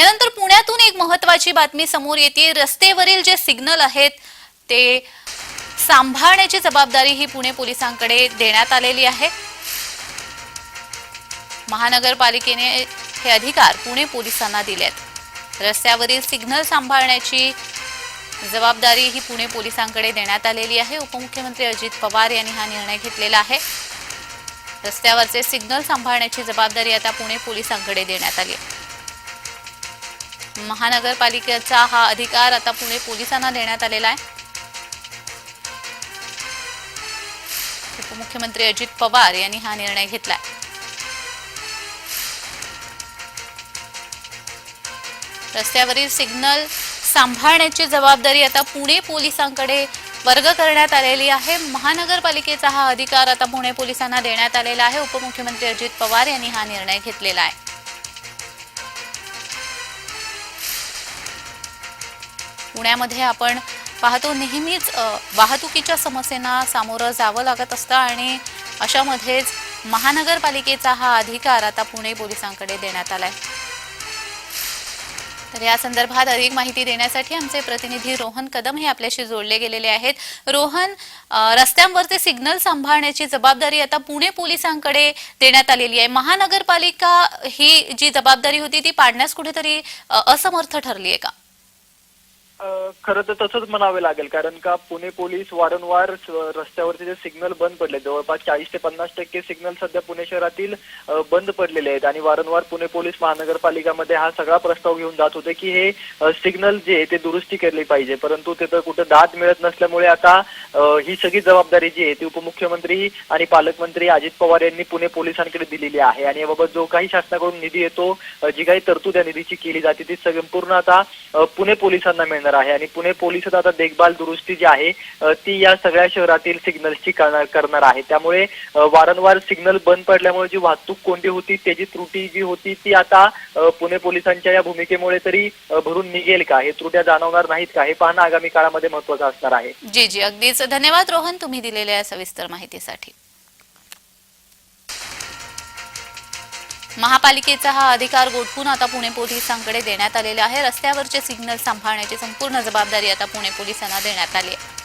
यानंतर पुण्यातून एक महत्वाची बातमी समोर येते. रस्तेवरील जे सिग्नल आहेत ते सांभाळण्याची जबाबदारी ही पुणे पोलिसांकडे देण्यात आलेली आहे. महानगरपालिकेने हे अधिकार पुणे पोलिसांना दिले आहेत रस्त्यावरील सिग्नल सांभाळण्याची जबाबदारी ही पुणे पोलिसांकडे देण्यात आलेली आहे. उपमुख्यमंत्री अजित पवार यांनी हा निर्णय घेतलेला आहे. रस्त्यावरचे सिग्नल सांभाळण्याची जबाबदारी आता पुणे पोलिसांकडे देण्यात आली आहे. महानगरपालिकेचा हा अधिकार आता पुणे पोलिसांना देण्यात आलेला आहे. उपमुख्यमंत्री अजित पवार यांनी हा निर्णय घेतलाय. रस्त्यावरील सिग्नल सांभाळण्याची जबाबदारी आता पुणे पोलिसांकडे वर्ग करण्यात आलेली आहे. महानगरपालिकेचा हा अधिकार आता पुणे पोलिसांना देण्यात आलेला आहे. उपमुख्यमंत्री अजित पवार यांनी हा निर्णय घेतलेला आहे. पुण्यामध्ये आपण पाहतो नेहमीच वाहतुकीच्या समस्यांना सामोरं जावं लागत असतं आणि अशामध्येच महानगरपालिकेचा हा अधिकार आता पुणे पोलिसांकडे देण्यात आलाय. तर या संदर्भात अधिक माहिती देण्यासाठी आमचे प्रतिनिधी रोहन कदम हे आपल्याशी जोडले गेलेले आहेत. रोहन रस्त्यांवरचे सिग्नल सांभाळण्याची जबाबदारी आता पुणे पोलिसांकडे देण्यात आलेली आहे. महानगरपालिका ही जी जबाबदारी होती ती पाडण्यास कुठेतरी असमर्थ ठरली आहे का? खरं तर तसंच म्हणावे लागेल कारण का पुणे पोलीस वारंवार स- रस्त्यावरचे जे सिग्नल बंद पडले जवळपास चाळीस ते पन्नास टक्के सिग्नल सध्या पुणे शहरातील बंद पडलेले आहेत. आणि वारंवार पुणे पोलीस महानगरपालिकामध्ये हा सगळा प्रस्ताव घेऊन जात होते की हे सिग्नल जे आहे ते दुरुस्ती केली पाहिजे. परंतु तिथं कुठं दाद मिळत नसल्यामुळे आता ही सगळी जबाबदारी जी आहे ती उपमुख्यमंत्री आणि पालकमंत्री अजित पवार यांनी पुणे पोलिसांकडे दिलेली आहे. आणि याबाबत जो काही शासनाकडून निधी येतो जी काही तरतूद या निधीची केली जाते ती संपूर्ण आता पुणे पोलिसांना मिळणार आहे. आणि पुणे पोलीस आता देखभाल दुरुस्ती जी आहे ती या सगळ्या शहरातील सिग्नल्सची करणार करणार आहे. त्यामुळे वारंवार सिग्नल बंद पडल्यामुळे जी वाहतूक कोंडी होती त्याची त्रुटी जी होती ती आता पुणे पोलिसांच्या या भूमिकेमुळे तरी भरून निघेल का? हे त्रुट्या जाणवणार नाहीत का? हे पाहणं आगामी काळामध्ये महत्वाचं असणार आहे. जी जी. अगदीच. धन्यवाद रोहन तुम्ही दिलेल्या सविस्तर माहितीसाठी. महापालिकेचा हा अधिकार गोठवून आता पुणे पोलिसांकडे देण्यात आलेला आहे. रस्त्यावरचे सिग्नल सांभाळण्याची संपूर्ण जबाबदारी आता पुणे पोलिसांना देण्यात आली आहे.